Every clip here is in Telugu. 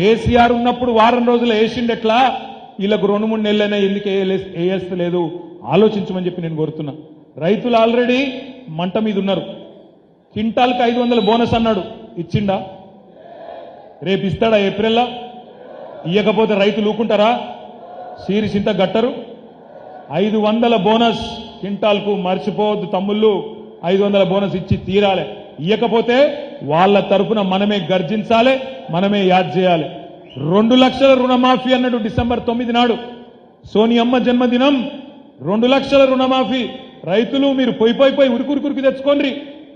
కేసీఆర్ ఉన్నప్పుడు వారం రోజులు వేసిండెట్లా వీళ్ళకు రెండు మూడు నెలలైనా ఎందుకు వేయలేదు ఆలోచించమని చెప్పి నేను కోరుతున్నా. రైతులు ఆల్రెడీ మంట మీద ఉన్నారు. కింటాల్కి ఐదు వందల బోనస్ అన్నాడు. ఇచ్చిండా? రేపు ఇస్తాడా ఏప్రిల్లో? ఇయ్యకపోతే రైతులు ఊకుంటారా? సీరిసింత గట్టరు. ఐదు వందల బోనస్ క్వింటాల్కు మర్చిపోవద్దు తమ్ముళ్ళు. ఐదు వందల బోనస్ ఇచ్చి తీరాలి. ఇయ్యకపోతే వాళ్ళ తరఫున మనమే గర్జించాలి మనమే యాద్ చేయాలి. రెండు లక్షల రుణమాఫీ అన్నాడు డిసెంబర్ తొమ్మిది నాడు సోనియమ్మ జన్మదినం. రెండు లక్షల రుణమాఫీ. రైతులు మీరు పోయి పోయి పోయి ఉరికురికురికి తెచ్చుకోండి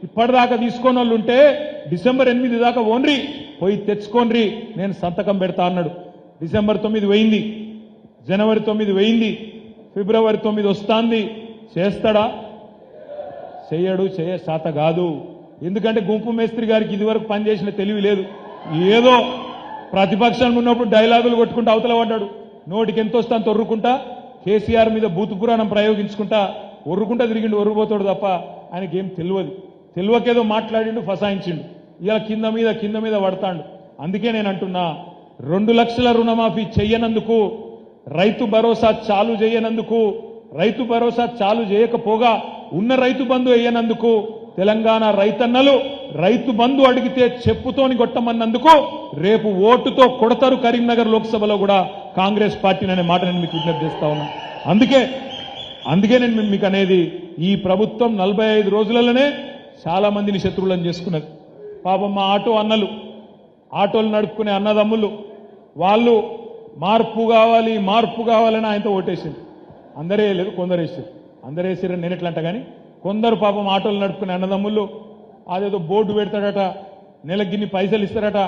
ఇప్పటిదాకా తీసుకోని వాళ్ళు ఉంటే డిసెంబర్ ఎనిమిది దాకా ఓన్రి. పోయి తెచ్చుకోండి నేను సంతకం పెడతా అన్నాడు. డిసెంబర్ తొమ్మిది వెయింది జనవరి తొమ్మిది వెయింది ఫిబ్రవరి తొమ్మిది వస్తాంది. చేస్తాడా? చెయ్యడు చేయ శాత కాదు. ఎందుకంటే గుంపు మేస్త్రి గారికి ఇదివరకు పనిచేసిన తెలివి లేదు. ఏదో ప్రతిపక్షంగా ఉన్నప్పుడు డైలాగులు కొట్టుకుంటూ అవతల పడ్డాడు. నోటికి ఎంత వస్తాను తొర్రుకుంటా కేసీఆర్ మీద బూతు పురాణం ప్రయోగించుకుంటా ఒర్రుకుంటా తిరిగిండు ఒర్రుపోతాడు తప్ప ఆయనకి ఏం తెలియదు. తెలియకేదో మాట్లాడిండు ఫసాయించిండు. ఇలా కింద మీద కింద మీద పడతాడు. అందుకే నేను అంటున్నా రెండు లక్షల రుణమాఫీ చెయ్యనందుకు రైతు భరోసా చాలు చేయనందుకు రైతు భరోసా చాలు చేయకపోగా ఉన్న రైతు బంధు వేయనందుకు తెలంగాణ రైతన్నలు రైతు బంధు అడిగితే చెప్పుతోని కొట్టమన్నందుకు రేపు ఓటుతో కొడతారు కరీంనగర్ లోక్సభలో కూడా కాంగ్రెస్ పార్టీని అనే మాట నేను మీకు విజ్ఞప్తి చేస్తా ఉన్నా. అందుకే అందుకే నేను మీకు అనేది ఈ ప్రభుత్వం నలభై ఐదు రోజులలోనే చాలా మందిని శత్రువులను చేసుకున్నది. పాపం మా ఆటో అన్నలు ఆటోలు నడుపుకునే అన్నదమ్ములు వాళ్ళు మార్పు కావాలి మార్పు కావాలని ఆయనతో ఓటేసింది అందరే లేదు కొందరు వేసారు అందరు వేసారని నేను ఎట్లా అంట కానీ కొందరు పాపం ఆటోలు నడుపుకునే అన్నదమ్ముళ్ళు అదేదో బోర్డు పెడతాడట నెలగిన్ని పైసలు ఇస్తారట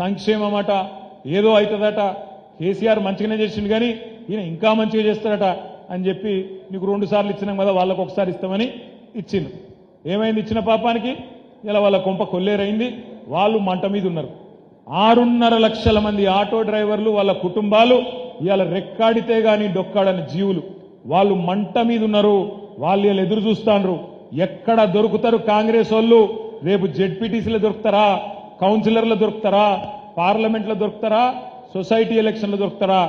సంక్షేమమట ఏదో అవుతుందట కేసీఆర్ మంచిగానే చేసిండు కానీ ఈయన ఇంకా మంచిగా చేస్తారట అని చెప్పి నీకు రెండు సార్లు ఇచ్చినాం కదా వాళ్ళకు ఒకసారి ఇస్తామని ఇచ్చిండు. ఏమైంది ఇచ్చిన పాపానికి? ఇలా వాళ్ళ కొంప కొల్లేరైంది వాళ్ళు మంట మీద ఉన్నారు. ఆరున్నర లక్షల మంది ఆటో డ్రైవర్లు వాళ్ళ కుటుంబాలు ఇవాళ రెక్కాడితే గాని డొక్కాడని జీవులు. వాళ్ళు మంట మీద ఉన్నారు. వాళ్ళు ఇలా ఎదురు చూస్తాండ్రు. ఎక్కడ దొరుకుతారు కాంగ్రెస్ వాళ్ళు? రేపు జెడ్పీటీసీలో దొరుకుతారా? కౌన్సిలర్లు దొరుకుతారా? పార్లమెంట్లో దొరుకుతారా? సొసైటీ ఎలక్షన్లో దొరుకుతారా?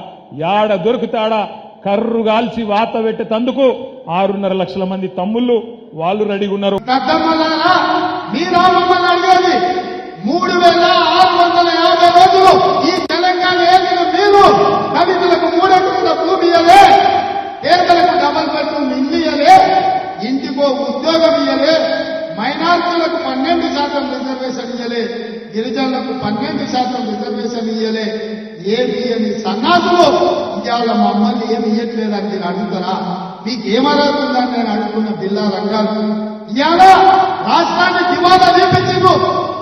యాడ దొరుకుతాడా కర్రు గాల్చి వాత పెట్టేతందుకు ఆరున్నర లక్షల మంది తమ్ముళ్ళు వాళ్ళు రెడీగా ఉన్నారు. మూడు వేల అని ఇవాళ మా మమ్మల్ని ఏమి ఇయ్యట్లేదని మీరు అడుగుతారా? మీకు ఏమరుగుతుందని నేను అడుగుతున్న బిల్లా రంగాలు. ఇవాళ రాష్ట్రాన్ని దివాలా వేపించిండ్రు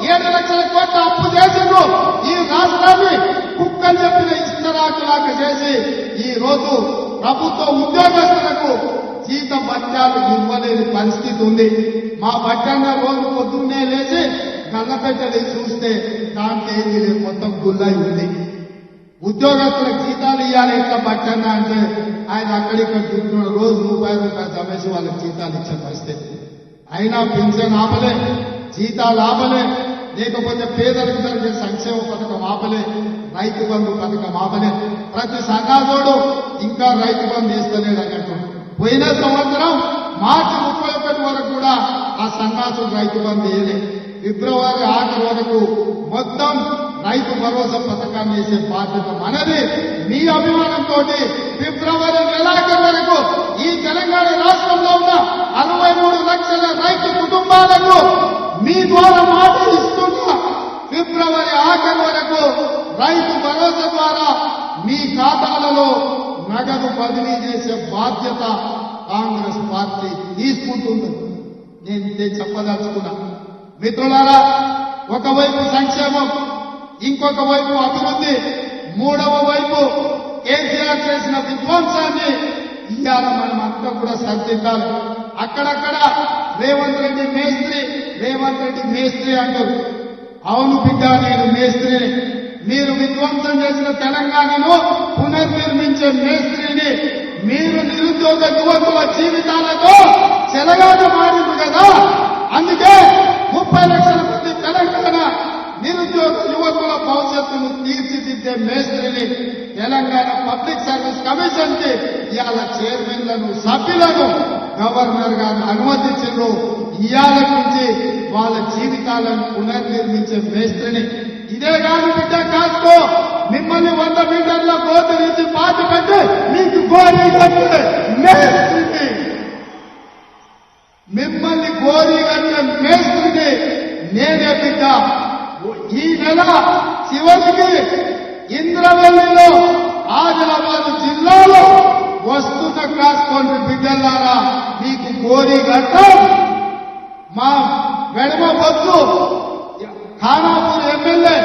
ఏడు లక్షల కోట్ల అప్పు చేసిండ్రు. ఈ రాష్ట్రాన్ని కుక్కని చెప్పిన ఇష్టరాకులాక చేసి ఈ రోజు ప్రభుత్వ ఉద్యోగస్తులకు జీత భత్యాలు ఇవ్వలేని పరిస్థితి ఉంది. మా భత్యంగా రోజు పొద్దున్నే లేచి గల్లపెట్టెలు చూస్తే దాంట్లో ఏది మొత్తం గుల్లై ఉంది. ఉద్యోగస్తులకు జీతాలు ఇవ్వాలి ఎట్లా పట్టండి అంటే ఆయన అక్కడిక్కడ చుట్టూ రోజు రూపాయి రూపాయలు సమేసి వాళ్ళకి జీతాలు ఇచ్చే పరిస్థితి. అయినా పెన్షన్ ఆపలే జీతాలు ఆపలే లేకపోతే పేదలకు జరిగే సంక్షేమ పథకం ఆపలే రైతు బంధు పథకం ఆపలే. ప్రతి సన్నాజోడు ఇంకా రైతు బంధు వేస్తలేడు అన్నట్టు. పోయిన సంవత్సరం మార్చి ముప్పై ఒకటి వరకు కూడా ఆ సన్నాసుడు రైతు బంధు వేయలే. ఫిబ్రవరి ఆఖరి వరకు మొత్తం రైతు భరోసా పథకాన్ని వేసే బాధ్యత మనది. మీ అభిమానంతో ఫిబ్రవరి నెలాఖరు వరకు ఈ తెలంగాణ రాష్ట్రంలో ఉన్న అరవై మూడు లక్షల రైతు కుటుంబాలకు మీ ద్వారా మాట ఇస్తున్నా ఫిబ్రవరి ఆఖరు వరకు రైతు భరోసా ద్వారా మీ ఖాతాలలో నగదు బదిలీ చేసే బాధ్యత కాంగ్రెస్ పార్టీ తీసుకుంటుంది. నేను ఇదే చెప్పదలుచుకున్నా. మిత్రులారా ఒకవైపు సంక్షేమం ఇంకొక వైపు అభివృద్ధి మూడవ వైపు కేసీఆర్ చేసిన విధ్వంసాన్ని ఇవాళ మనం అంతా కూడా సరిదిద్దాలి. అక్కడక్కడ రేవంత్ రెడ్డి మేస్త్రి రేవంత్ రెడ్డి మేస్త్రి అంటారు. అవును బిడ్డ నేను మేస్త్రిని. మీరు విధ్వంసం చేసిన తెలంగాణను పునర్నిర్మించే మేస్త్రిని మీరు నిరుద్యోగ యువకుల జీవితాలతో చెలగాట మారింది కదా. అందుకే ముప్పై లక్షల మంది భవిష్యత్తును తీర్చిదిద్దే మేస్త్రిని తెలంగాణ పబ్లిక్ సర్వీస్ కమిషన్కి ఇవాళ చైర్మన్లను సభ్యులను గవర్నర్ గారు అనుమతించారు ఇవాళ నుంచి వాళ్ళ జీవితాలను పునర్నిర్మించే మేస్త్రిని. ఇదే కాదు బిడ్డ కాస్కో మిమ్మల్ని వంద మీటర్ల కోతి నుంచి పాతి పెట్టి మీకు గోరీ కట్టే మేస్త్రిని మిమ్మల్ని గోరీ కట్టే మేస్త్రిని నేనే బిడ్డ ఈ నెల చివరికి ఇంద్రవల్లిలో ఆదిలాబాద్ జిల్లాలో వస్తున్న కాసుకోండి బిడ్డలారా మీకు గోరీ కట్టం మా వెడమ బొత్తు. ఖానాపూర్ ఎమ్మెల్యే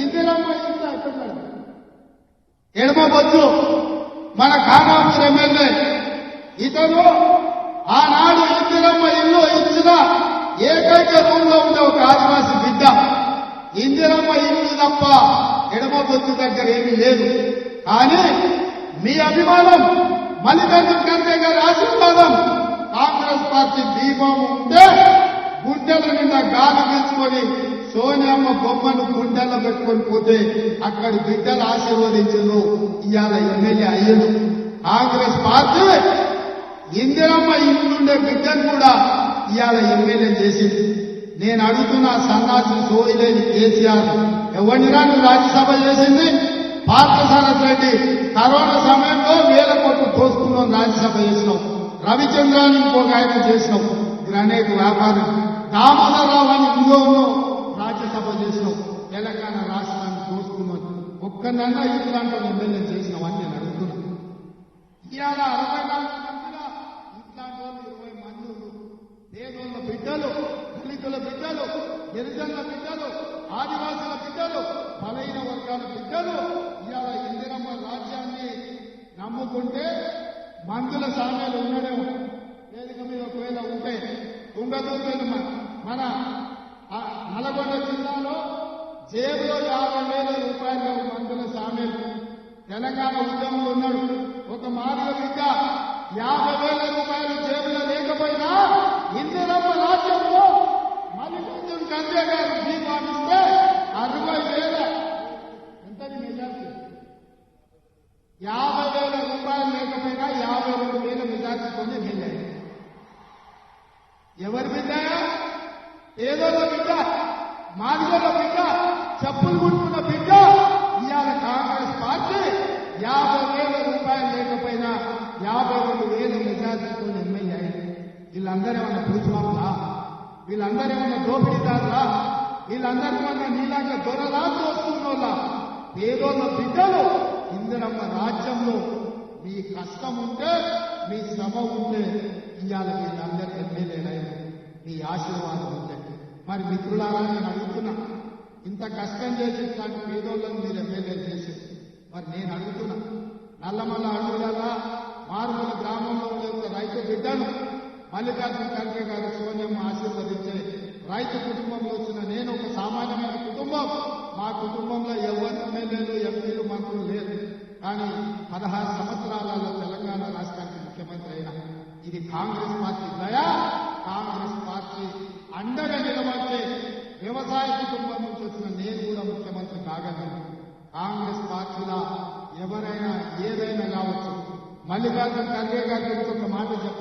ఇందిరమ్మ ఇంట్లో ఎక్కడున్నాడు? ఎడమ బొత్తు. మన ఖానాపూర్ ఎమ్మెల్యే. ఇతను ఆనాడు ఇందిరమ్మ ఇల్లు ఇచ్చిన ఏకైక రూమ్లో ఉండే ఒక ఆదివాసి బిడ్డ. ఇందిరమ్మ ఇల్లు తప్ప ఎడమ బొత్తు దగ్గర ఏమీ లేదు. కానీ మీ అభిమానం మల్లికార్జున ఖర్గే గారి ఆశీర్వాదం కాంగ్రెస్ పార్టీ దీపం ఉంటే గుండెల నిండా గాలి తీసుకొని సోనియమ్మ బొమ్మను గుండెల్లో పెట్టుకొని పోతే అక్కడి బిడ్డలు ఆశీర్వదించారు ఇవాళ ఎమ్మెల్యే అయ్యారు కాంగ్రెస్ పార్టీ ఇందిరమ్మ ఇంట్లుండే బిడ్డను కూడా ఇవాళ ఎమ్మెల్యే చేసింది. నేను అడుగుతున్న సన్నాసి సోయిలేని కేసీఆర్ ఎవరిని రాని రాజ్యసభ చేసింది? పార్థసారథ్ రెడ్డి కరోనా సమయంలో వేల కోట్లు దోసుకున్నాం రాజ్యసభ చేసినాం. రవిచంద్రాన్ని ఇంకొక ఆయన చేసినాం. గ్రనేట్ వ్యాపారం. దామోదరరావు అని ఇంకో రాజ్యసభ చేసినాం. తెలంగాణ రాష్ట్రాన్ని దోసుకున్నాం ఒక్కనన్నా ఇట్లాంటి ఎమ్మెల్యే చేసినాం అని నేను అడుగుతున్నాను ఇవాళ అరవై నాలుగు మందిలో ఇట్లాంటి వాళ్ళు ఇరవై మంది ఉన్నారు. పేదోళ్ళ బిడ్డలు దళితుల బిడ్డలు గిరిజనుల బిడ్డలు ఆదివాసుల బిడ్డలు బలైన వర్గాల బిడ్డలు ఇవాళ ఇందిరమ్మ రాజ్యాన్ని నమ్ముకుంటే మందుల సామ్యాలు ఉండడేమో వేదిక మీద ఒకవేళ ఉంటే ఉండదు మన- మన నల్గొండ జిల్లాలో జేబులో యాభై వేల రూపాయల మందుల సామ్యాలు తెలంగాణ ఉద్యమంలో ఉన్నాడు. ఒక మానవ బిడ్డ యాభై వేల రూపాయలు జేబులో లేకపోయినా ఇందిరమ్మ రాజ్యంలో మల్లికార్జున ఖర్గే గారు దీపాన్నిస్తే అరవై వేల. ఎంతని మెజార్టీ యాభై వేల రూపాయలు లేకపోయినా యాభై రెండు వేల మెజార్టీతోనే వెళ్ళాయి ఎవరి బిడ్డ? ఏదో బిడ్డ. మాదిగల బిడ్డ. చెప్పులు కుట్టుకున్న బిడ్డ ఇవాళ కాంగ్రెస్ పార్టీ యాభై వేల రూపాయలు లేకపోయినా యాభై రెండు వేల మెజార్టీతో ఎమ్మెల్యే అయింది వీళ్ళందరూ ఏమన్నా పూజమాపులా వీళ్ళందరూ ఏమన్నా దోపిడీదారులా వీళ్ళందరికన్నా నీలాగా దొరలా దోస్తున్నోళ్ళ పేదోళ్ళ బిడ్డలు ఇందిరమ్మ రాజ్యంలో మీ కష్టం ఉంటే మీ శ్రమ ఉంటే ఇవాళ వీళ్ళందరూ ఎమ్మెల్యేలైన మీ ఆశీర్వాదం ఉంటే. మరి మిత్రులారా నేను అడుగుతున్నా. ఇంత కష్టం చేసి ఇట్లాంటి పేదోళ్ళని మీరు ఎమ్మెల్యే చేసి మరి నేను అడుగుతున్నా. నల్లమల్ల అడవులలో మారుమూల గ్రామంలో ఉండే రైతు బిడ్డను మల్లికార్జున ఖర్గే గారు సోనియమ్మ ఆశీర్వదించే రైతు కుటుంబంలో వచ్చిన నేను ఒక సామాన్యమైన కుటుంబం. మా కుటుంబంలో ఎవరు ఎమ్మెల్యేలు ఎంపీలు మంత్రులు లేరు. కానీ పదహారు సంవత్సరాలలో తెలంగాణ రాష్ట్రానికి ముఖ్యమంత్రి అయినా ఇది కాంగ్రెస్ పార్టీ దయా. కాంగ్రెస్ పార్టీ అండగా నిలబడితే వ్యవసాయ కుటుంబం నుంచి వచ్చిన నేను కూడా ముఖ్యమంత్రి కాగలను. కాంగ్రెస్ పార్టీలా ఎవరైనా ఏదైనా కావచ్చు. మల్లికార్జున ఖర్గే గారి గురించి ఒక మాట చెప్పారు